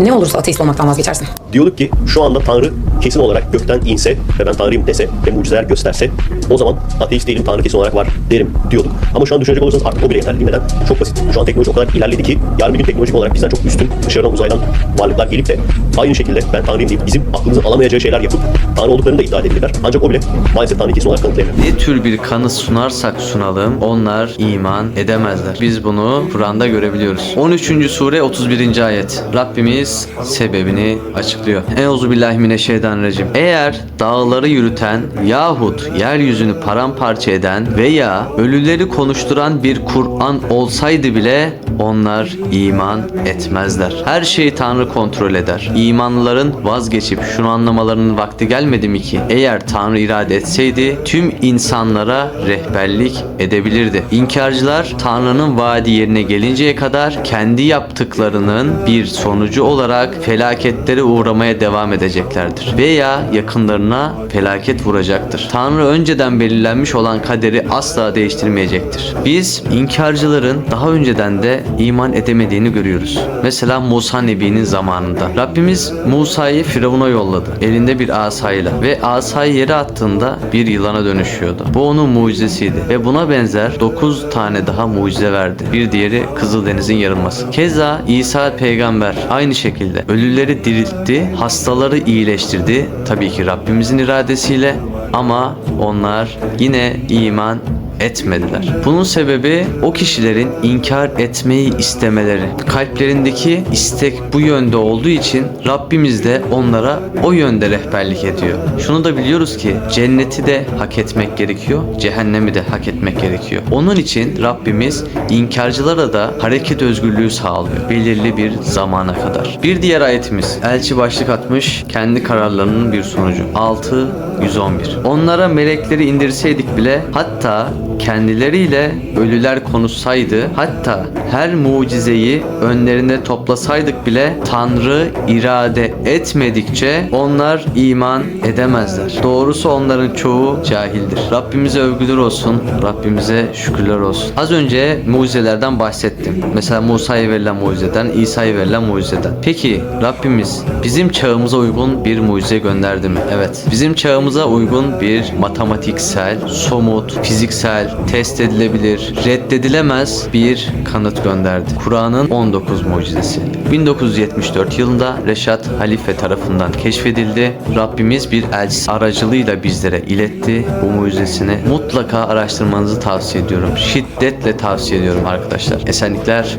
Ne olursa ateist olmaktan vazgeçersin. Diyorduk ki şu anda Tanrı kesin olarak gökten inse ve ben Tanrıyım dese ve mucizeler gösterse o zaman ateist değilim Tanrı kesin olarak var derim diyorduk. Ama şu an düşünecek olursanız artık o bile yeterli. Neden? Çok basit. Şu an teknoloji o kadar ilerledi ki yarın bir gün teknolojik olarak bizden çok üstün dışarıdan uzaydan varlıklar gelip de aynı şekilde ben Tanrıyım deyip bizim aklımızın alamayacağı şeyler yapıp Tanrı olduklarını da iddia edebilirler. Ancak o bile maalesef Tanrı kesin olarak kanıtlayamıyor. Ne tür bir kanıt sunarsak sunalım onlar iman edemezler. Biz bunu Kur'an'da görebiliyoruz. 13. sure 31. ayet. Rabbimiz sebebini açıklıyor. Euzubillahimineşşeytanirracim. Eğer dağları yürüten yahut yeryüzünü paramparça eden veya ölüleri konuşturan bir Kur'an olsaydı bile onlar iman etmezler. Her şeyi Tanrı kontrol eder. İmanlıların vazgeçip şunu anlamalarının vakti gelmedi mi ki? Eğer Tanrı irade etseydi tüm insanlara rehberlik edebilirdi. İnkarcılar Tanrı'nın vaadi yerine gelinceye kadar kendi yaptıklarının bir sonucu olarak felaketlere uğramaya devam edeceklerdir. Veya yakınlarına felaket vuracaktır. Tanrı önceden belirlenmiş olan kaderi asla değiştirmeyecektir. Biz inkarcıların daha önceden de iman edemediğini görüyoruz. Mesela Musa Nebi'nin zamanında. Rabbimiz Musa'yı Firavun'a yolladı. Elinde bir asayla ve asayı yere attığında bir yılana dönüşüyordu. Bu onun mucizesiydi ve buna benzer 9 tane daha mucize verdi. Bir diğeri Kızıldeniz'in yarılması. Keza İsa peygamber aynı şekilde ölüleri diriltti, hastaları iyileştirdi. Tabii ki Rabbimizin iradesiyle ama onlar yine iman etmediler. Bunun sebebi o kişilerin inkar etmeyi istemeleri. Kalplerindeki istek bu yönde olduğu için Rabbimiz de onlara o yönde rehberlik ediyor. Şunu da biliyoruz ki cenneti de hak etmek gerekiyor, cehennemi de hak etmek gerekiyor. Onun için Rabbimiz inkarcılara da hareket özgürlüğü sağlıyor belirli bir zamana kadar. Bir diğer ayetimiz elçi başlık atmış kendi kararlarının bir sonucu. 6 111. Onlara melekleri indirseydik bile hatta kendileriyle ölüler konuşsaydı hatta her mucizeyi önlerine toplasaydık bile Tanrı irade etmedikçe onlar iman edemezler. Doğrusu onların çoğu cahildir. Rabbimize övgüler olsun. Rabbimize şükürler olsun. Az önce mucizelerden bahsettim. Mesela Musa'ya verilen mucizeden, İsa'ya verilen mucizeden. Peki Rabbimiz bizim çağımıza uygun bir mucize gönderdi mi? Evet. Bizim çağımıza uygun bir matematiksel, somut, fiziksel, test edilebilir, reddedilemez bir kanıt gönderdi. Kur'an'ın 19 mucizesi. 1974 yılında Reşat Halife tarafından keşfedildi. Rabbimiz bir elçisi aracılığıyla bizlere iletti bu mucizesini. Mutlaka araştırmanızı tavsiye ediyorum. Şiddetle tavsiye ediyorum arkadaşlar. Esenlikler.